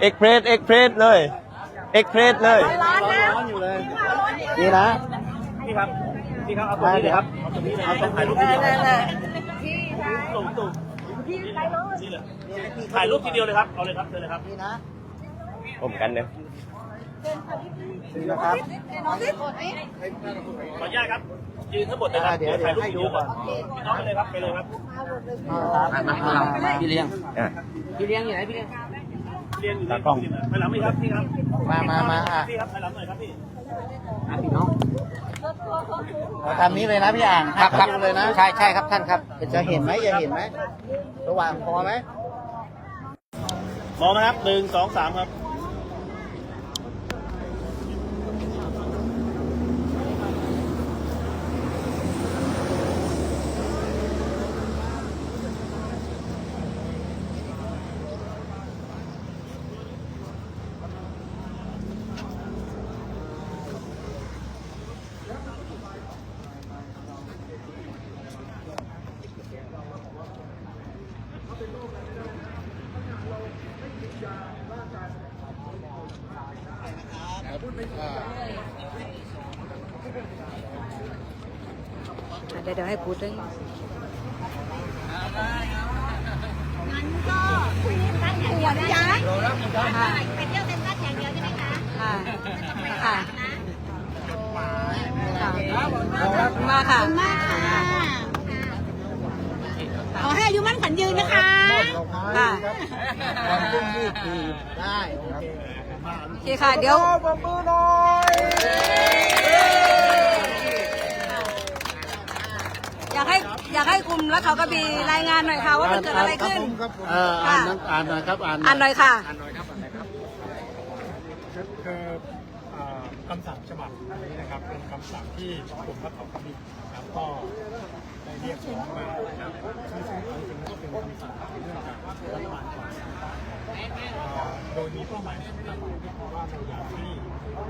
เอ็กเพรสเอ็กเพรสเลย เอ็กเพรสเลยร้อนอยู่เลยนี่นะพี่ครับพี่ครับเอาตรงนี้เลยครับเอาตรงนี้เลยเอาตรงถ่ายรูปทีเดียวตุ่มตุ่มนี่เลยถ่ายรูปทีเดียวเลยครับเอาเลยครับเชิญเลยครับนี่นะผมกันเนี่ยนี่นะครับขออนุญาตครับ ยืนทั้งหมดเลยครับอ่าเดี๋ยวถ่ายรูปให้ทีดูเดียวก่อนพี่น้องไปเลยครับไปเลยครับพี่เลี้ยงอะพี่เลี้ยงอยู่ไหนพี่เลี้ยงเรียนอยู่ในกล้องไปหลังไหมครับพี่ครับมามามาอะพี่ครับไปหลังหน่อยครับพี่อะพี่น้องเราทำนี้เลยนะพี่อ่างครับครับให้ดูเลยนะใช่ใช่ครับท่านครับจะเห็นไหมจะเห็นไหมระหว่างพอไหมมองนะครับหนึ่งสองสามครับ เดี๋ยวเดี๋ยวให้พูดด้วยงั้นก็พรุ่งนี้ตั้งอย่างเดียวได้ไหมไปเที่ยวเซ็นทรัลอย่างเดียวใช่ไหมคะค่ะไม่ต้องไปค่ะนะค่ะมาค่ะมากค่ะขอให้อายุมั่นขวัญยืนนะคะค่ะวันพรุ่งนี้ทีได้โอเคโอเคค่ะเดี๋ยวปรบมือหน่อยอยากให้อยากให้กลุ่ม รัฐเขากระบี่รายงานหน่อยค่ะว่ามันเกิดอะไรขึ้นเอออ่านนะอ่านหน่อยครับอ่านอ่านหน่อยค่ะคือเอ่อคำสั่งฉบับนี้นะครับ เป็นคำสั่งที่กลุ่มรัฐเขากระบี่นะครับก็ได้เรียกร้องมานะครับซึ่งซึ่งเอาจริงๆก็เป็นคำสั่งเรื่องการรัฐบาลก่อนนะครับเอ่อ โดยมีเป้าหมายสำคัญก็คือว่าเราอยากให้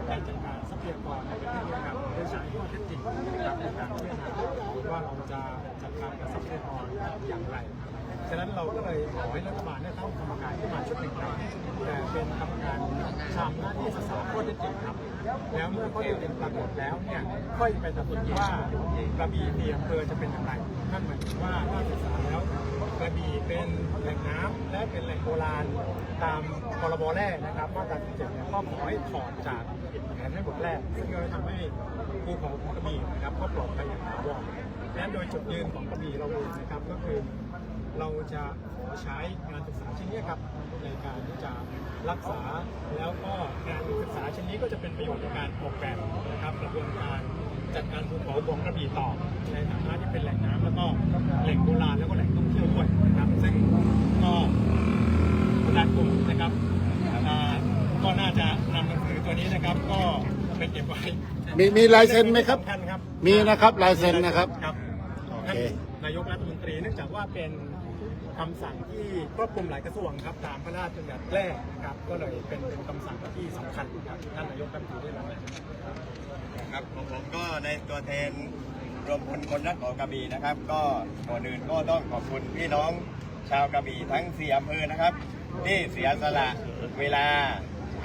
การจัดการทรัพยากรในประเทศนี้ครับได้ใช้ข้อเท็จจริงนะครับในการพิจารณาว่าเราจะจัดการกับทรัพยากรอย่างไร ฉะนั้นเราก็เลยขอให้รัฐบาลเนี่ยตั้งกรรมการขึ้นมาชุดหนึ่งครับแต่เป็นกรรมการทำหน้าที่ศึกษาข้อเท็จจริงครับ แล้วเมื่อข้อเท็จจริปรากฏแล้วเนี่ยค่อยไปตัดสินว่ากระบี่ในอำเภอจะเป็นอย่างไรนั่นหมายถึงว่าถ้าศึกษาแล้วกระบี่เป็นแหล่งน้ำและเป็นแหล่งโบราณตามพรบแร่นะครับมาตรา17เนี่ยก็ขอให้ถอดจากแผนให้หมดแร่ซึ่งก็ทำให้ภูเขาของกระบี่นะครับก็ปลอดภัยอย่างถาวรดังนั้นโดยจุดยืนของกระบี่เราเองนะครับก็คือเราจะขอใช้งานศึกษาชิ้นนี้ครับในการที่จะรักษาแล้วก็ นศึกษาชิ้นนี้ก็จะเป็นประโยชน์ในการออกแบบนะครับกระบวนการจัดการภูเขาของกระบี่ต่อในฐานะที่เป็นแหล่งน้ำแล้วก็แหล่งโบราณแล้วก็แหล่งท่องเที่ยวด้วยนะครับซึ่งก็ประธานกลุ่มนะครับอ่าก็น่าจะนำหนังสือตัวนี้นะครับ ก็ไปเก็บไว้มีมีลายเซ็นไหมครับท่านครับมีนะครับลายเซ็นนะครับ องจากว่าเป็นคำสั่งที่ครอบคลุมหลายกระทรวงครับตามพระราชบัญญัติแรกนะครับ ก็เลยเป็นเป็นคำสั่งที่สำคัญครับท่านนายกรัฐมนตรีได้รับครับผมก็ในตัวแทนรวมพลคนรักของกระบี่นะครับ ก็ก่อนอื่นก็ต้องขอบคุณพี่น้องชาวกระบี่ทั้งสี่อำเภอนะครับ ที่เสียสละเวลา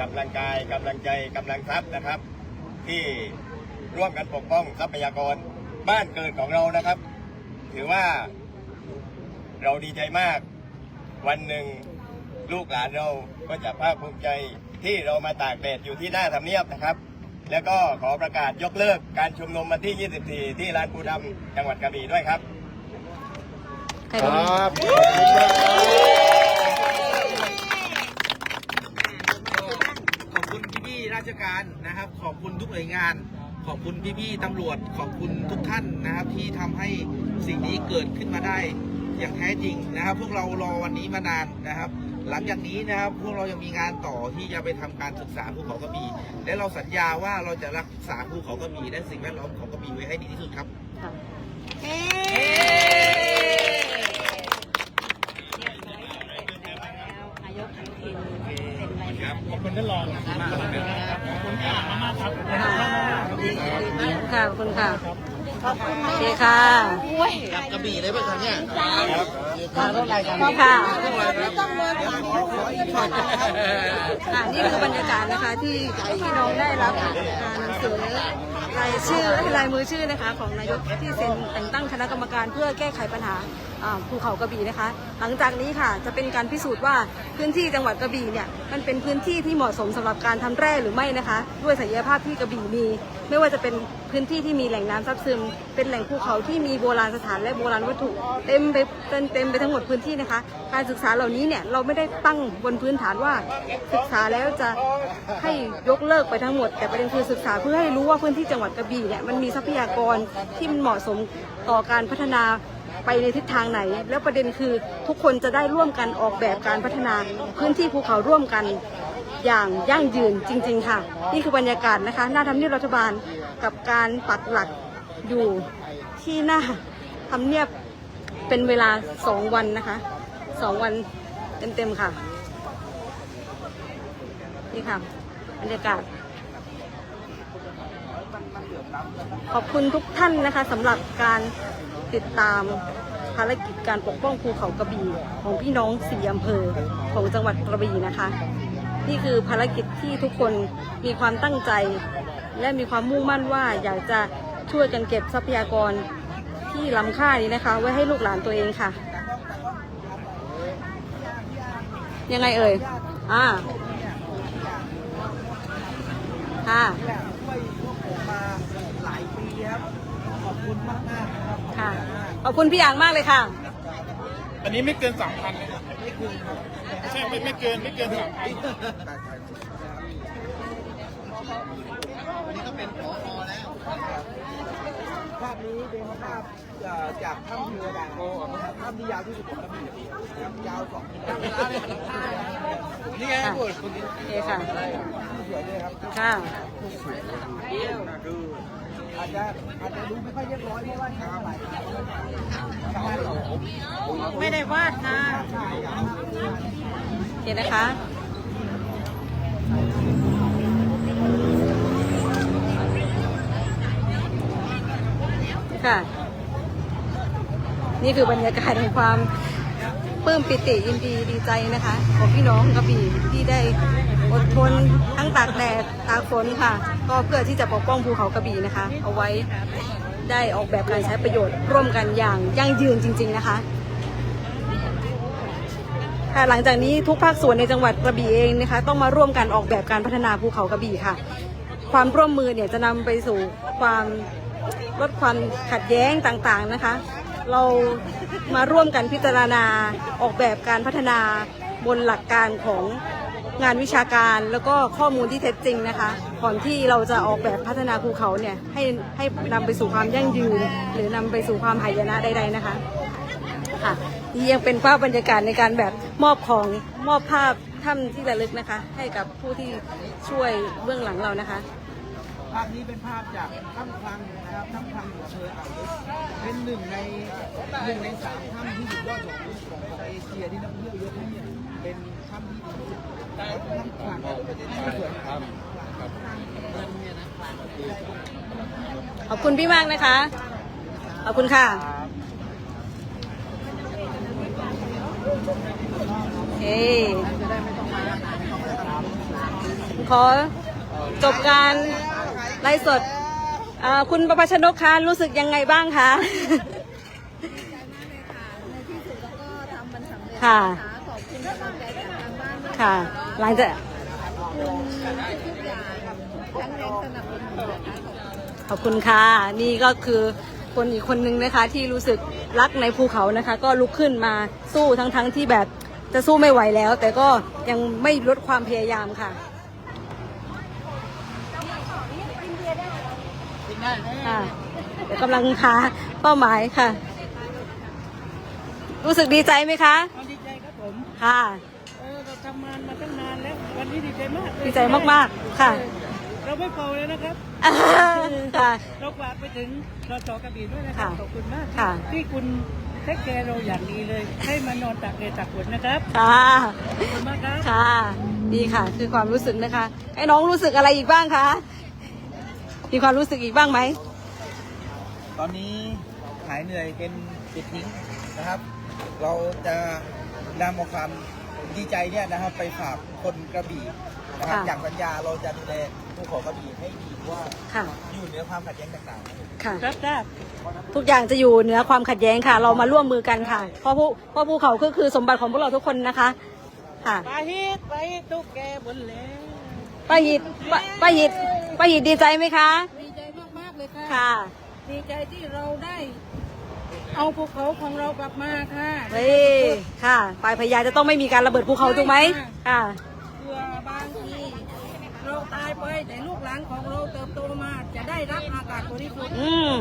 กำลังกายกำลังใจกำลังทรัพย์นะครับ ที่ร่วมกันปกป้องทรัพยากรบ้านเกิดของเรานะครับ ถือว่า เราดีใจมาก วันหนึ่งลูกหลานเราก็จะภาคภูมิใจที่เรามาตากแดดอยู่ที่หน้าทำเนียบนะครับ แล้วก็ขอประกาศยกเลิกการชุมนุมวันที่ 24 ที่ลานปูดำจังหวัดกระบี่ด้วยครับใครคดีรับขอบคุณมากครับขอบคุณพี่ๆราชการนะครับ ขอบคุณทุกหน่วยงาน ขอบคุณพี่ๆตำรวจ ขอบคุณทุกท่านนะครับ ที่ทำให้สิ่งนี้เกิดขึ้นมาได้ อย่างแท้จริงนะครับ พวกเรารอวันนี้มานานนะครับ หลังจากนี้นะครับพวกเรายังมีงานต่อที่จะไปทำการศึกษาภูเขากระบี่และเราสัญญาว่าเราจะรักษาภูเขากระบี่และสิ่งแวดล้อมของกระบี่ไว้ให้ดีที่สุดครับขอบคุณท่านรองขอบคุณมากครับขอบคุณค่ะขอบคุณค่ะ โอเคค่ะกลับกระบี่เลยป่ะครับเนี่ยครับมาเท่าไหร่กันค่ะไม่ต้องเลยค่ะค่ะนี่คือบรรยากาศนะคะที่พี่น้องได้รับอ่าหนังสือรายชื่อลายมือชื่อนะคะ ของนายกที่เซ็นแต่งตั้งคณะกรรมการเพื่อแก้ไขปัญหาอ่าภูเขากระบี่นะคะ หลังจากนี้ค่ะจะเป็นการพิสูจน์ว่าพื้นที่จังหวัดกระบี่เนี่ยมันเป็นพื้นที่ที่เหมาะสมสำหรับการทำแร่หรือไม่นะคะ ด้วยศักยภาพที่กระบี่มี ไม่ว่าจะเป็นพื้นที่ที่มีแหล่งน้ำซับซึม เป็นแหล่งภูเขาที่มีโบราณสถานและโบราณวัตถุเต็มไปเต็มเต็มไปทั้งหมดพื้นที่นะคะ การศึกษาเหล่านี้เนี่ยเราไม่ได้ตั้งบนพื้นฐานว่าศึกษาแล้วจะให้ยกเลิกไปทั้งหมด แต่ประเด็นคือศึกษาเพื่อให้รู้ว่าพื้นที่จังหวัดกระบี่เนี่ยมันมีทรัพยากรที่มันเหมาะสมต่อการพัฒนา ไปในทิศทางไหน แล้วประเด็นคือทุกคนจะได้ร่วมกันออกแบบการพัฒนาพื้นที่ภูเขาร่วมกันอย่างยั่งยืนจริง ๆ ค่ะ นี่คือบรรยากาศนะคะ หน้าทำเนียบรัฐบาลกับการปักหลักอยู่ที่หน้าทำเนียบเป็นเวลาสองวันนะคะสองวันเต็มๆค่ะ นี่ค่ะบรรยากาศ ขอบคุณทุกท่านนะคะสำหรับการ ติดตามภารกิจการปกป้องภูเขากระบี่ของพี่น้องสี่อำเภอของจังหวัดกระบี่นะคะ นี่คือภารกิจที่ทุกคนมีความตั้งใจ และมีความมุ่งมั่นว่าอยากจะช่วยกันเก็บทรัพยากรที่ล้ำค่านี้นะคะ ไว้ให้ลูกหลานตัวเองค่ะ ยังไงเอ่ยอ่าค่ะช่วยพวกผมมาหลายปีครับ ขอบคุณมากมากๆนะครับค่ะ ขอบคุณพี่อ่างมากเลยค่ะ อันนี้ไม่เกินสามพันเลยใช่ไม่ไม่เกินไม่เกินสามพันภาพนี้เป็นภาพเอ่อจากถ้ำเรือด่างโกถ้ำที่ยาวที่สุดของกระบี่นะครับยาวสองกิโลนี่ไงพูดคนนี้โอเคค่ะสวยด้วยครับค่ะ อาจจะอาจจะดูไม่ค่อยเรียบร้อยเพราะว่าช้าไปไม่ได้วาดค่ะโอเคนะคะค่ะ นี่คือบรรยากาศแห่งความปลื้มปิติยินดีดีใจนะคะ ของพี่น้องกระบี่ที่ได้ อดทนทั้งตากแดดตากฝนค่ะ ก็เพื่อที่จะปกป้องภูเขากระบี่นะคะ เอาไว้ได้ออกแบบการใช้ประโยชน์ร่วมกันอย่างยั่งยืนจริง ๆนะคะค่ะหลังจากนี้ทุกภาคส่วนในจังหวัดกระบี่เองนะคะ ต้องมาร่วมกันออกแบบการพัฒนาภูเขากระบี่ค่ะ ความร่วมมือเนี่ยจะนำไปสู่ความลดความขัดแย้งต่างๆนะคะ เรามาร่วมกันพิจารณาออกแบบการพัฒนาบนหลักการของ งานวิชาการแล้วก็ข้อมูลที่เท็จจริงนะคะก่อนที่เราจะออกแบบพัฒนาภูเขาเนี่ยให้ให้นำไปสู่ความยั่งยืน หรือนำไปสู่ความหายนะใดๆนะคะค่ะนี่ยังเป็นภาพบรรยากาศในการแบบมอบของมอบภาพถ้ำที่ระลึกนะคะ ให้กับผู้ที่ช่วยเบื้องหลังเรานะคะ ภาพนี้เป็นภาพจากถ้ำคลังนะครับถ้ำคลังอยู่อำเภออ่าวลึกเป็นหนึ่งในหนึ่งในสามถ้ำที่สุดยอดของของของเอเชียที่นัก ขอบคุณพี่มากนะคะ ขอบคุณค่ะโอเคขอจบการไลฟ์สดเอ่อคุณประภาชนกคะรู้สึกยังไงบ้างคะค่ะ ค่ะ หลังจากทุกอย่างทั้งแรงสนับสนุนนะคะขอบคุณขอบคุณค่ะ นี่ก็คือคนอีกคนนึงนะคะ ที่รู้สึกรักในภูเขานะคะ ก็ลุกขึ้นมาสู้ทั้งๆทที่แบบจะสู้ไม่ไหวแล้ว แต่ก็ยังไม่ลดความพยายามค่ะค่ะเดี๋ยวกำลังหาเป้าหมายค่ะ รู้สึกดีใจไหมคะดีใจครับผมค่ะ ใจมากเลยดีใจมากๆค่ะ เราไม่เป่าเลยนะครับค่ะ เราฝากไปถึงรสกระบี่ด้วยนะครับค่ะขอบคุณมากค่ะ ที่คุณเทคแคร์เราอย่างดีเลย ให้มานอนตักแดดตักฝนนะครับค่ะขอบคุณมากครับ ค่ะดีค่ะ คือความรู้สึกนะคะไอ้น้องรู้สึกอะไรอีกบ้างคะ มีความรู้สึกอีกบ้างไหม ตอนนี้หายเหนื่อยเป็นปิดทิ้งนะครับ เราจะนำเอาความ ดีใจเนี่ยนะครับไปฝากคนกระบี่นะครับค่ะอย่างสัญญาเราจะดูแลภูเขากระบี่ให้ดีว่าค่ะ อยู่เหนือความขัดแย้งต่างๆ ค่ะรับทราบ ทุกอย่างจะอยู่เหนือความขัดแย้งค่ะ เรามาร่วมมือกันค่ะ เพราะภูเพราะภูเขาก็คือสมบัติของพวกเราทุกคนนะคะ ค่ะ ไปฮิตไปตุ๊กแกบนแล้ว ป้าหิดป้าป้าหิดป้าหิดดีใจไหมคะ ดีใจมาก ๆ เลยค่ะ ค่ะ ดีใจที่เราได้ เอาภูเขาของเรากลับมาค่ะเฮ้ยค่ะ ปลายพญาจะต้องไม่มีการระเบิดภูเขาถูกไหมค่ะเพื่อบางทีเราตายไปแต่ลูกหลานของเราเติบโตมาจะได้รับอากาศบริสุทธิ์อืม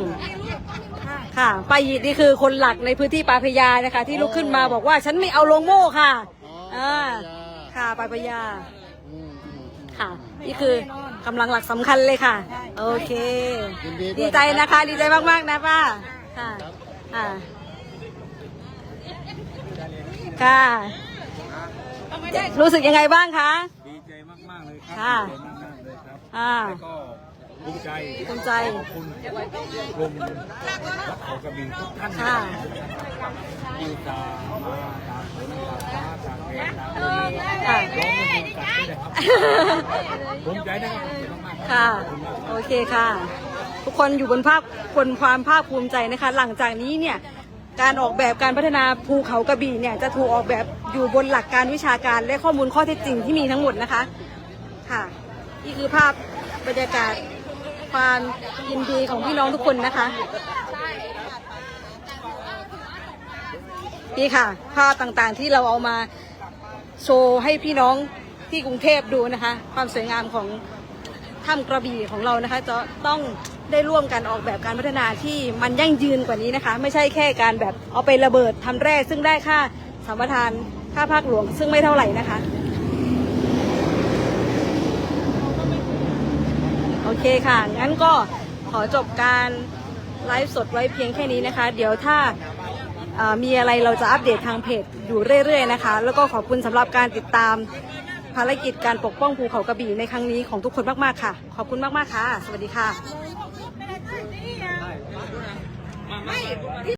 ค่ะค่ะป้าหิดนี่คือคนหลักในพื้นที่ปลายพญานะคะ ที่ลุกขึ้นมาบอกว่าฉันไม่เอาลงโม่ค่ะอ่าค่ะปลายพญาค่ะ นี่คือกำลังหลักสำคัญเลยค่ะ โอเค ดีใจนะคะ ดีใจมาก ๆ นะป้าค่ะ ค่ะค่ะรู้สึกยังไงบ้างคะ ดีใจมาก ๆ เลยครัค่ะดีใจมากๆเลยครับอ่า แล้วก็ภูมิใจภูมิใจ ขอบคุณกรมรักเขากระบี่ทุกท่านค่ะ ที่จะมาตากฝนตากฟ้าตากแดดตากลมค่ะร้องมาดูกันด้วยนะครับภูมิใจนะครับภูมิใจมากๆ ค่ะขอบณมากโอเคค่ะ ทุกคนอยู่บนภาพบนความภาคภูมิใจนะคะ หลังจากนี้เนี่ยการออกแบบการพัฒนาภูเขากระบี่เนี่ยจะถูกออกแบบอยู่บนหลักการวิชาการและข้อมูลข้อเท็จจริงที่มีทั้งหมดนะคะค่ะนี่คือภาพบรรยากาศความยินดีของพี่น้องทุกคนนะคะนี่ค่ะ ภาพต่างๆที่เราเอามาโชว์ให้พี่น้องที่กรุงเทพดูนะคะ ความสวยงามของถ้ำกระบี่ของเรานะคะ จะต้อง ได้ร่วมกันออกแบบการพัฒนาที่มันยั่งยืนกว่านี้นะคะ ไม่ใช่แค่การแบบเอาไประเบิดทำแร่ซึ่งได้ค่าสัมปทานค่าภาคหลวงซึ่งไม่เท่าไหร่นะคะ โอเคค่ะ งั้นก็ขอจบการไลฟ์สดไว้เพียงแค่นี้นะคะ เดี๋ยวถ้ามีอะไรเราจะอัปเดตทางเพจอยู่เรื่อย ๆ นะคะ แล้วก็ขอบคุณสำหรับการติดตามภารกิจการปกป้องภูเขากระบี่ในครั้งนี้ของทุกคนมาก ๆ ค่ะ ขอบคุณมาก ๆ ค่ะ สวัสดีค่ะ ไม่ที่